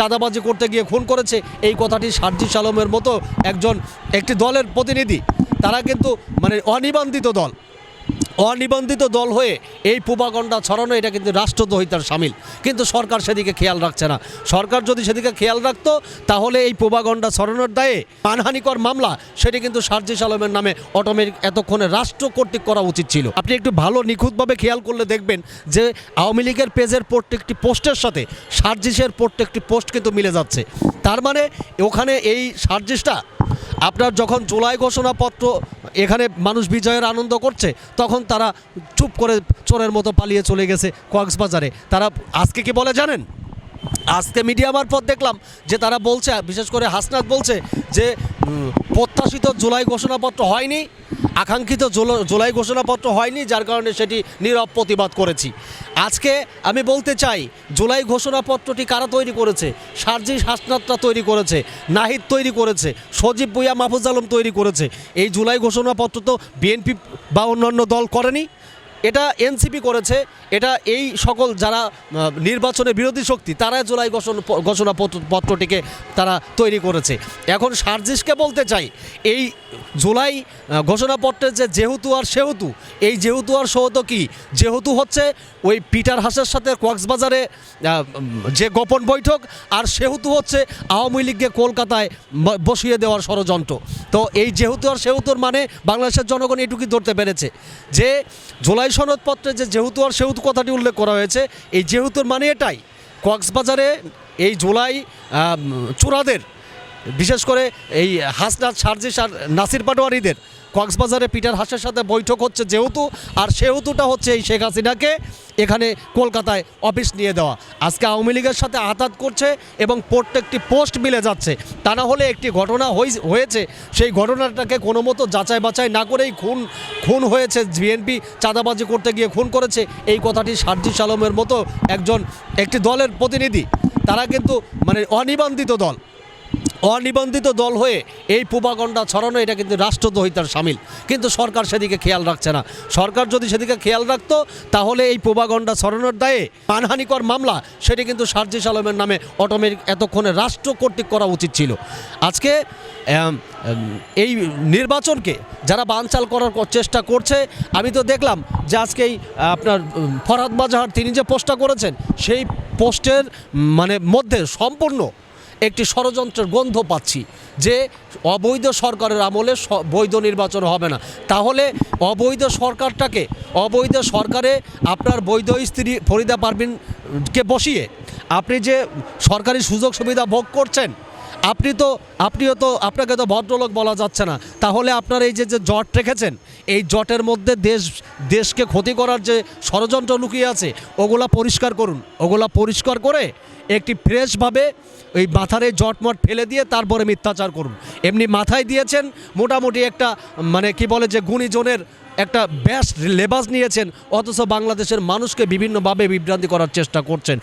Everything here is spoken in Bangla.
চাঁদাবাজি করতে গিয়ে খুন করেছে। এই কথাটি সার্জি সালমের মতো একজন, একটি দলের প্রতিনিধি। তারা কিন্তু মানে অনিবন্ধিত দল। অনিবন্ধিত দল হয়ে এই প্রোপাগণ্ডা ছড়ানো, এটা কিন্তু রাষ্ট্রদ্রোহিতার সামিল। কিন্তু সরকার সেদিকে খেয়াল রাখছে না। সরকার যদি সেদিকে খেয়াল রাখতো, তাহলে এই প্রোপাগণ্ডা ছড়ানোর দায়ে মানহানিকর মামলা, সেটি কিন্তু সার্জিস আলমের নামে অটোমেটিক এতক্ষণে রাষ্ট্র কর্তৃক করা উচিত ছিল। আপনি একটু ভালো, নিখুঁতভাবে খেয়াল করলে দেখবেন যে আওয়ামী লীগের পেজের প্রত্যেকটি পোস্টের সাথে সার্জিসের প্রত্যেকটি পোস্ট কিন্তু মিলে যাচ্ছে। তার মানে ওখানে এই সার্জিসটা আপনার যখন জুলাই ঘোষণাপত্র এখানে মানুষ বিজয়ের আনন্দ করছে, তখন তারা চুপ করে চোরের মতো পালিয়ে চলে গেছে কক্সবাজারে। তারা আজকে কি বলে জানেন? আজকে মিডিয়া মারফত দেখলাম যে তারা বলছে, বিশেষ করে হাসনাত বলছে যে প্রত্যাশিত জুলাই ঘোষণাপত্র হয়নি আকাঙ্ক্ষিত জুল- জুলাই ঘোষণাপত্র হয়নি, যার কারণে সেটি নীরব প্রতিবাদ করেছি। আজকে আমি বলতে চাই, জুলাই ঘোষণাপত্রটি কারা তৈরি করেছে? সার্জি হাসনাতরা তৈরি করেছে, নাহিদ তৈরি করেছে, সজীব ভুইয়া, মাহফুজ আলম তৈরি করেছে। এই জুলাই ঘোষণাপত্র তো বিএনপি বা অন্যান্য দল করেনি। এটা এনসিপি করেছে, এটা এই সকল যারা নির্বাচনে বিরোধী শক্তি তারা জুলাই ঘোষণা পত্রটিকে তারা তৈরি করেছে। এখন সার্জিসকে বলতে চাই, এই জুলাই ঘোষণাপত্রের যে যেহেতু আর সেহেতু, এই যেহেতু আর সেহেতু কি? যেহেতু হচ্ছে ওই পিটার হাসের সাথে কক্সবাজারে যে গোপন বৈঠক, আর সেহেতু হচ্ছে আওয়ামী লীগকে কলকাতায় বসিয়ে দেওয়ার ষড়যন্ত্র। তো এই যেহেতু আর সেহেতুর মানে বাংলাদেশের জনগণ এটুকুই ধরতে পেরেছে যে জুলাই সনদপত্রে যে যেহেতু আর সেহেতু কথাটি উল্লেখ করা হয়েছে, এই যেহেতুর মানে এটাই। কক্সবাজারে এই জুলাই চোরাদের বিশেষ করে এই হাসনাত সার্জিস আর নাসির পাটোয়ারিদের। কক্সবাজারে পিটার হাসের সাথে বৈঠক হচ্ছে যেহেতু, আর সেহেতুটা হচ্ছে এই শেখ হাসিনাকে এখানে কলকাতায় অফিস নিয়ে দেওয়া। আজকে আওয়ামী লীগের সাথে আঘাত করছে এবং প্রত্যেকটি পোস্ট মিলে যাচ্ছে। তা না হলে একটি ঘটনা হয়েছে, সেই ঘটনাটাকে কোনো মতো যাচাই বাছাই না করেই খুন খুন হয়েছে বিএনপি, চাঁদাবাজি করতে গিয়ে খুন করেছে। এই কথাটি সার্জিস আলমের মতো একজন একটি দলের প্রতিনিধি। তারা কিন্তু মানে অনিবন্ধিত দল। অনিবন্ধিত দল হয়ে এই প্রোপাগণ্ডা ছড়ানো, এটা কিন্তু রাষ্ট্রদ্রোহিতার সামিল। কিন্তু সরকার সেদিকে খেয়াল রাখছে না। সরকার যদি সেদিকে খেয়াল রাখতো, তাহলে এই প্রোপাগণ্ডা ছড়ানোর দায়ে মানহানিকর মামলা, সেটি কিন্তু সার্জিস আলমের নামে অটোমেটিক এতক্ষণে রাষ্ট্র কর্তৃক করা উচিত ছিল। আজকে এই নির্বাচনকে যারা বানচাল করার চেষ্টা করছে, আমি তো দেখলাম যে আজকেই আপনার ফরহাদ বাজাহার, তিনি যে পোস্টটা করেছেন, সেই পোস্টের মানে মধ্যে সম্পূর্ণ একটি ষড়যন্ত্রের গন্ধ পাচ্ছি যে অবৈধ সরকারের আমলে বৈধ নির্বাচন হবে না। তাহলে অবৈধ সরকারটাকে, অবৈধ সরকারে আপনার বৈধ স্ত্রী ফরিদা পারভিনকে বসিয়ে আপনি যে সরকারি সুযোগ সুবিধা ভোগ করছেন আপনি তো, আপনিও তো, আপনাকে তো ভদ্রলোক বলা যাচ্ছে না। তাহলে আপনার এই যে যে জট রেখেছেন, এই জটের মধ্যে দেশ, দেশকে ক্ষতি করার যে ষড়যন্ত্র লুকিয়ে আছে, ওগুলা পরিষ্কার করুন। ওগুলা পরিষ্কার করে একটি ফ্রেশভাবে ওই মাথার এই জটমট ফেলে দিয়ে তারপরে মিথ্যাচার করুন। এমনি মাথায় দিয়েছেন, মোটামুটি একটা মানে কি বলে যে, গুণীজনের একটা ব্যাস লেবাস নিয়েছেন, অথচ বাংলাদেশের মানুষকে বিভিন্নভাবে বিভ্রান্তি করার চেষ্টা করছেন।